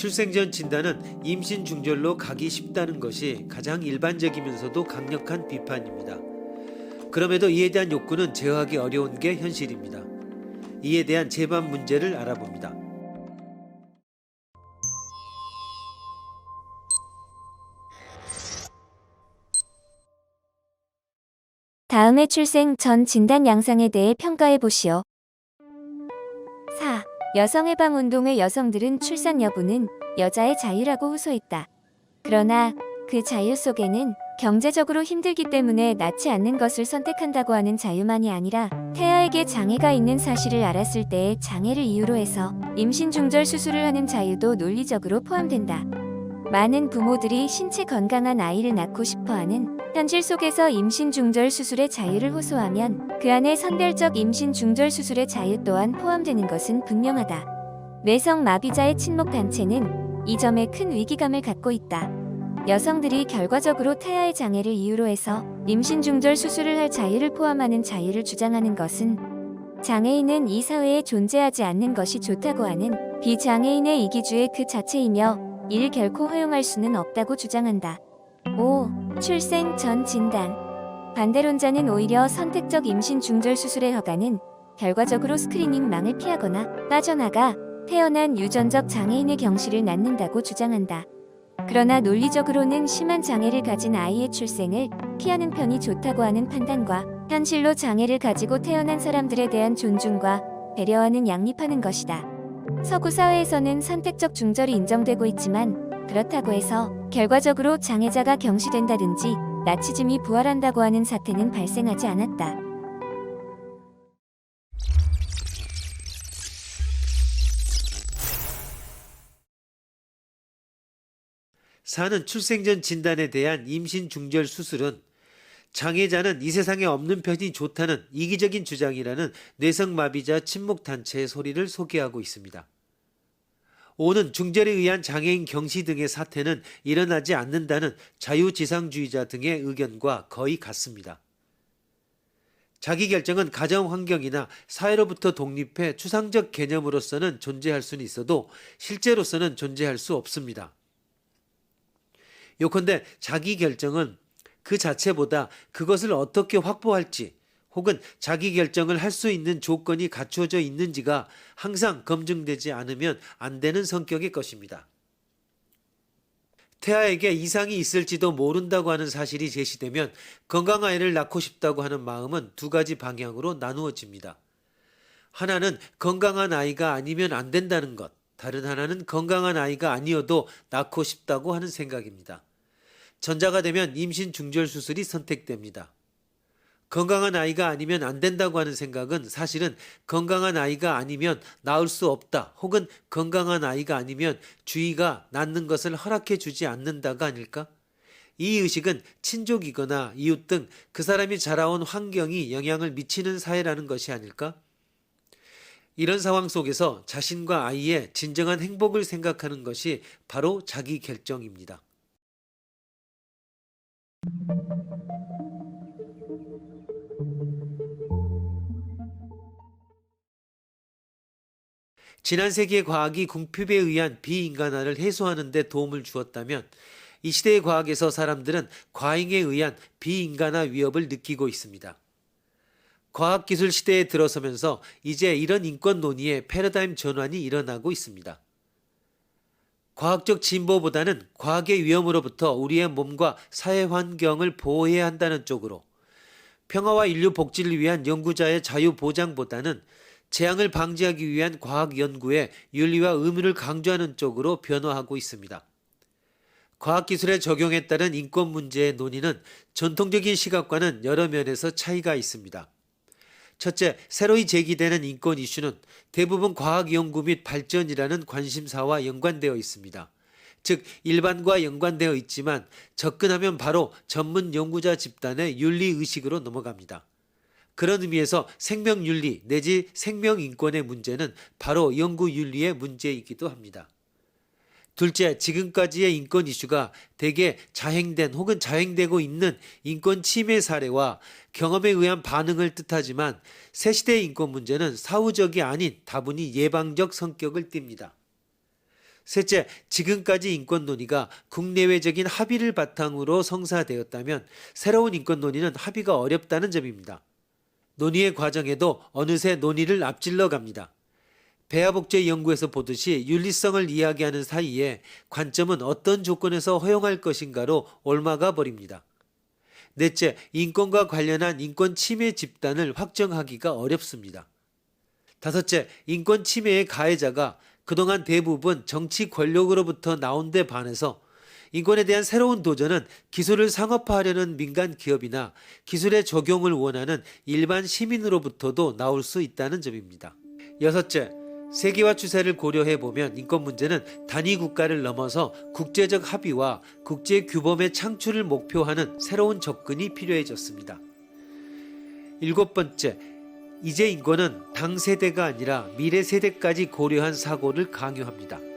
출생 전 진단은 임신 중절로 가기 쉽다는 것이 가장 일반적이면서도 강력한 비판입니다. 그럼에도 이에 대한 욕구는 제어하기 어려운 게 현실입니다. 이에 대한 재반 문제를 알아봅니다. 다음의 출생 전 진단 양상에 대해 평가해 보시오. 4. 여성 해방 운동의 여성들은 출산 여부는 여자의 자유라고 호소했다. 그러나 그 자유 속에는 경제적으로 힘들기 때문에 낳지 않는 것을 선택한다고 하는 자유만이 아니라 태아에게 장애가 있는 사실을 알았을 때의 장애를 이유로 해서 임신 중절 수술을 하는 자유도 논리적으로 포함된다. 많은 부모들이 신체 건강한 아이를 낳고 싶어 하는 현실 속에서 임신 중절 수술의 자유를 호소하면 그 안에 선별적 임신 중절 수술의 자유 또한 포함되는 것은 분명하다. 뇌성 마비자의 친목 단체는 이 점에 큰 위기감을 갖고 있다. 여성들이 결과적으로 태아의 장애를 이유로 해서 임신 중절 수술을 할 자유를 포함하는 자유를 주장하는 것은 장애인은 이 사회에 존재하지 않는 것이 좋다고 하는 비장애인의 이기주의 그 자체이며 이를 결코 허용할 수는 없다고 주장한다. 5. 출생 전 진단. 반대론자는 오히려 선택적 임신 중절 수술의 허가는 결과적으로 스크리닝망을 피하거나 빠져나가 태어난 유전적 장애인의 경시를 낳는다고 주장한다. 그러나 논리적으로는 심한 장애를 가진 아이의 출생을 피하는 편이 좋다고 하는 판단과 현실로 장애를 가지고 태어난 사람들에 대한 존중과 배려와는 양립하는 것이다. 서구 사회에서는 선택적 중절이 인정되고 있지만 그렇다고 해서 결과적으로 장애자가 경시된다든지 나치즘이 부활한다고 하는 사태는 발생하지 않았다. 사는 출생 전 진단에 대한 임신 중절 수술은 장애자는 이 세상에 없는 편이 좋다는 이기적인 주장이라는 뇌성마비자 친목단체의 소리를 소개하고 있습니다. 오는 중절에 의한 장애인 경시 등의 사태는 일어나지 않는다는 자유지상주의자 등의 의견과 거의 같습니다. 자기 결정은 가정 환경이나 사회로부터 독립해 추상적 개념으로서는 존재할 수는 있어도 실제로서는 존재할 수 없습니다. 요컨대 자기 결정은 그 자체보다 그것을 어떻게 확보할지 혹은 자기 결정을 할 수 있는 조건이 갖추어져 있는지가 항상 검증되지 않으면 안 되는 성격의 것입니다. 태아에게 이상이 있을지도 모른다고 하는 사실이 제시되면 건강한 아이를 낳고 싶다고 하는 마음은 두 가지 방향으로 나누어집니다. 하나는 건강한 아이가 아니면 안 된다는 것, 다른 하나는 건강한 아이가 아니어도 낳고 싶다고 하는 생각입니다. 전자가 되면 임신 중절 수술이 선택됩니다. 건강한 아이가 아니면 안 된다고 하는 생각은 사실은 건강한 아이가 아니면 낳을 수 없다 혹은 건강한 아이가 아니면 주의가 낳는 것을 허락해 주지 않는다가 아닐까? 이 의식은 친족이거나 이웃 등 그 사람이 자라온 환경이 영향을 미치는 사회라는 것이 아닐까? 이런 상황 속에서 자신과 아이의 진정한 행복을 생각하는 것이 바로 자기 결정입니다. 지난 세기의 과학이 궁핍에 의한 비인간화를 해소하는 데 도움을 주었다면 이 시대의 과학에서 사람들은 과잉에 의한 비인간화 위협을 느끼고 있습니다. 과학기술 시대에 들어서면서 이제 이런 인권 논의의 패러다임 전환이 일어나고 있습니다. 과학적 진보보다는 과학의 위험으로부터 우리의 몸과 사회 환경을 보호해야 한다는 쪽으로 평화와 인류 복지를 위한 연구자의 자유 보장보다는 재앙을 방지하기 위한 과학 연구의 윤리와 의무를 강조하는 쪽으로 변화하고 있습니다. 과학기술의 적용에 따른 인권 문제의 논의는 전통적인 시각과는 여러 면에서 차이가 있습니다. 첫째, 새로이 제기되는 인권 이슈는 대부분 과학 연구 및 발전이라는 관심사와 연관되어 있습니다. 즉, 일반과 연관되어 있지만 접근하면 바로 전문 연구자 집단의 윤리 의식으로 넘어갑니다. 그런 의미에서 생명윤리 내지 생명인권의 문제는 바로 연구윤리의 문제이기도 합니다. 둘째, 지금까지의 인권 이슈가 대개 자행된 혹은 자행되고 있는 인권 침해 사례와 경험에 의한 반응을 뜻하지만 새 시대의 인권 문제는 사후적이 아닌 다분히 예방적 성격을 띱니다. 셋째, 지금까지 인권 논의가 국내외적인 합의를 바탕으로 성사되었다면 새로운 인권 논의는 합의가 어렵다는 점입니다. 논의의 과정에도 어느새 논의를 앞질러 갑니다. 배아복제 연구에서 보듯이 윤리성을 이야기하는 사이에 관점은 어떤 조건에서 허용할 것인가로 옮아가 버립니다. 넷째, 인권과 관련한 인권 침해 집단을 확정하기가 어렵습니다. 다섯째, 인권 침해의 가해자가 그동안 대부분 정치 권력으로부터 나온 데 반해서 인권에 대한 새로운 도전은 기술을 상업화하려는 민간 기업이나 기술의 적용을 원하는 일반 시민으로부터도 나올 수 있다는 점입니다. 여섯째, 세계화 추세를 고려해 보면 인권 문제는 단위 국가를 넘어서 국제적 합의와 국제 규범의 창출을 목표하는 새로운 접근이 필요해졌습니다. 일곱 번째, 이제 인권은 당 세대가 아니라 미래 세대까지 고려한 사고를 강요합니다.